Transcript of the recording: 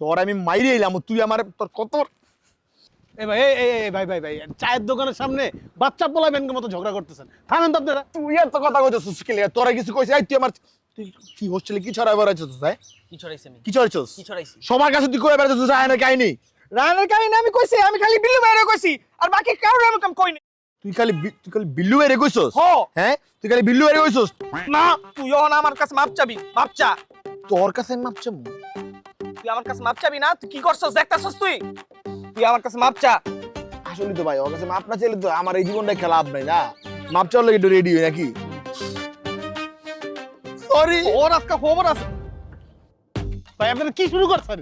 তোর আমি মাইরে এলাম তুই আমার তোর কত এই ভাই এই এই ভাই ভাই ভাই চায়ের দোকানের সামনে বাচ্চা পোলা ব্যাংকের মতো ঝগড়া করতেছেন। থামেন তো আপনারা। তুই এত কথা কইছিস কি তোরা কিছু কইছিস তুই আমার তুই কি হোস্টেলে কি ছড়াই বেড়াইছিস হ্যাঁ কি ছড়াইছি আমি? কি ছড়াইছিস? কি ছড়াইছি? সবার কাছে তুই কই বেড়াইছিস রায়নের কাহিনী? রানের কাহিনী আমি কইছি আমি খালি বিল্লু বাইরে কইছি আর বাকি কারোর আমি কাম কই তুই খালি তুই খালি বিল্লু এর কইছস? হ্যাঁ? তুই খালি বিল্লু এর কইছস? না তুই এখন আমার কাছে মাপ চাবি মাপ চা। তোর কাছে মাপ মাপছে তুই আমার কাছে মাপ চাবি না তুই কি করছস দেখতাছস তুই? তুই আমার কাছে মাপ চা। আসলে তো ভাই ওর কাছে মাপ না চাইলে তো আমার এই জীবনটাই খেলা লাভ নাই না। মাপ চাওয়ার লাগে একটু রেডি হই নাকি? সরি। ওর আজকে খবর আছে ভাই আপনারা কি শুরু করছেন?